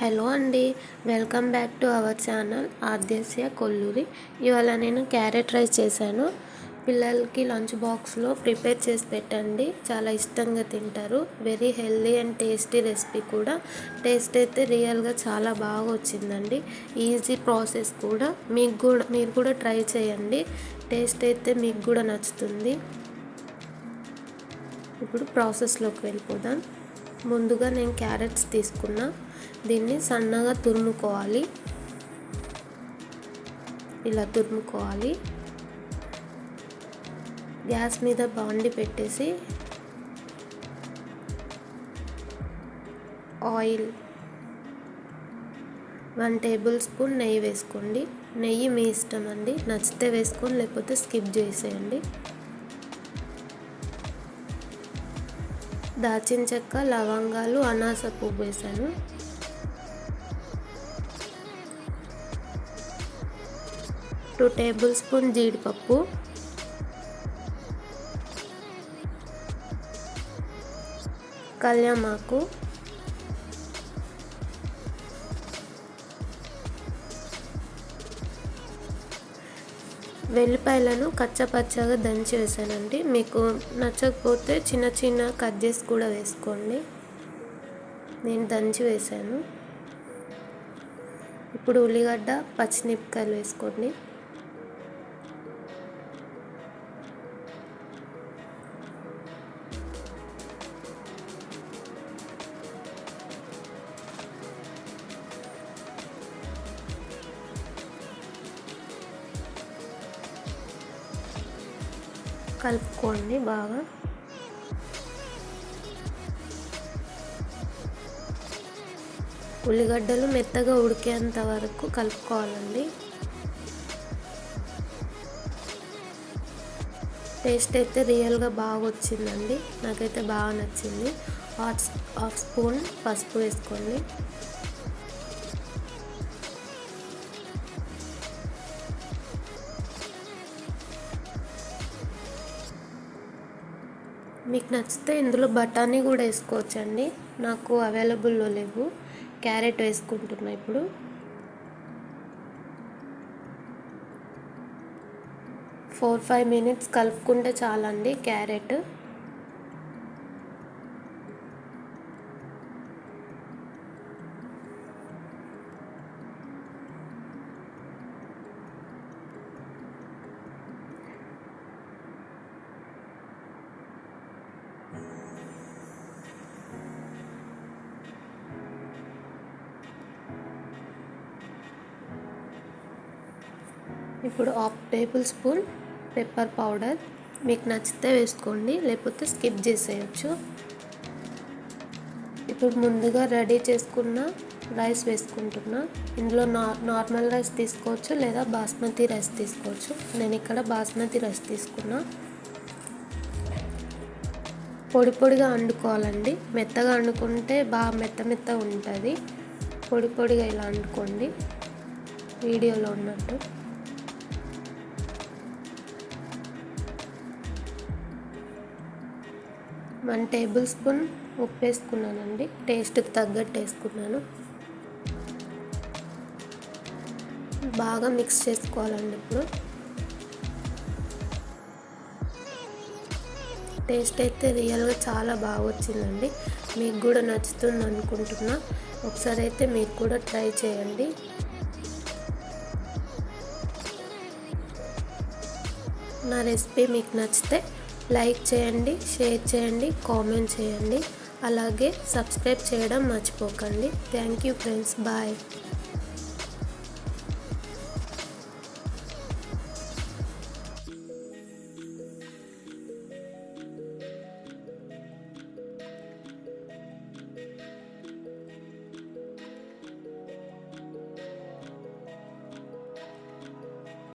Hello అండి. Welcome back to our channel Aadyasya Kolluri. ఇవాళ నేను క్యారెట్ రైస్ చేశాను. పిల్లలకి లంచ్ బాక్స్లో ప్రిపేర్ చేసి పెట్టండి. చాలా ఇష్టంగా తింటారు. Very healthy and tasty recipe కూడా. టేస్ట్ అయితే రియల్గా చాలా బాగా వచ్చిందండి. ఈజీ ప్రాసెస్ కూడా. మీకు కూడా మీరు కూడా ట్రై చేయండి. టేస్ట్ అయితే మీకు కూడా నచ్చుతుంది. ఇప్పుడు ప్రాసెస్లోకి వెళ్ళిపోదాం. ముందుగా నేను క్యారెట్స్ తీసుకున్నా. దీన్ని సన్నగా తురుముకోవాలి. ఇలా తురుముకోవాలి. గ్యాస్ మీద బాండి పెట్టేసి ఆయిల్ వన్ టేబుల్ స్పూన్ నెయ్యి వేసుకోండి. నెయ్యి మీ ఇష్టం అండి. నచ్చితే వేసుకొని లేకపోతే స్కిప్ చేసేయండి. దాచిన చెక్క లవంగాలు అనాస పువ్వు వేసాను. టూ టేబుల్ స్పూన్ జీడిపప్పు. కళ్యామాకు. వెల్లిపాయలను కచ్చపచ్చగా దంచి వేసానండి. మీకు నచ్చకపోతే చిన్న చిన్న కట్ చేసి కూడా వేసుకోండి. నేను దంచి వేసాను. ఇప్పుడు ఉల్లిగడ్డ పచ్చిమిరపకాయలు వేసుకోండి. కలుపుకోండి బాగా. ఉల్లిగడ్డలు మెత్తగా ఉడికేంత వరకు కలుపుకోవాలండి. టేస్ట్ అయితే రియల్గా బాగా వచ్చిందండి నాకైతే బాగా నచ్చింది. హాఫ్ హాఫ్ స్పూన్ పసుపు వేసుకోండి. మీకు నచ్చితే ఇందులో బఠానీ కూడా వేసుకోవచ్చండి. నాకు అవైలబుల్లో లేవు. క్యారెట్ వేసుకుంటున్నా ఇప్పుడు. ఫోర్ ఫైవ్ మినిట్స్ కలుపుకుంటే చాలండి క్యారెట్. ఇప్పుడు half tablespoon pepper powder. మీకు నచ్చితే వేసుకోండి లేకపోతే స్కిప్ చేసేయచ్చు. ఇప్పుడు ముందుగా రెడీ చేసుకున్న రైస్ వేసుకుంటున్నా. ఇందులో నార్మల్ రైస్ తీసుకోవచ్చు లేదా బాస్మతి రైస్ తీసుకోవచ్చు. నేను ఇక్కడ బాస్మతి రైస్ తీసుకున్నా. పొడి పొడిగా వండుకోవాలండి మెత్తగా వండుకుంటే బాగా మెత్త మెత్త ఉంటుంది. పొడి పొడిగా ఇలా వండుకోండి వీడియోలో ఉన్నట్టు. వన్ టేబుల్ స్పూన్ ఉప్పు వేసుకున్నానండి. టేస్ట్కి తగ్గట్టు వేసుకున్నాను. బాగా మిక్స్ చేసుకోవాలండి ఇప్పుడు. టేస్ట్ అయితే రియల్గా చాలా బాగా వచ్చిందండి. మీకు కూడా నచ్చుతుంది అనుకుంటున్నా. ఒకసారి అయితే మీరు కూడా ట్రై చేయండి. నా రెసిపీ మీకు నచ్చితే లైక్ చేయండి షేర్ చేయండి కామెంట్ చేయండి. అలాగే సబ్స్క్రైబ్ చేయడం మర్చిపోకండి. Thank you friends. బాయ్.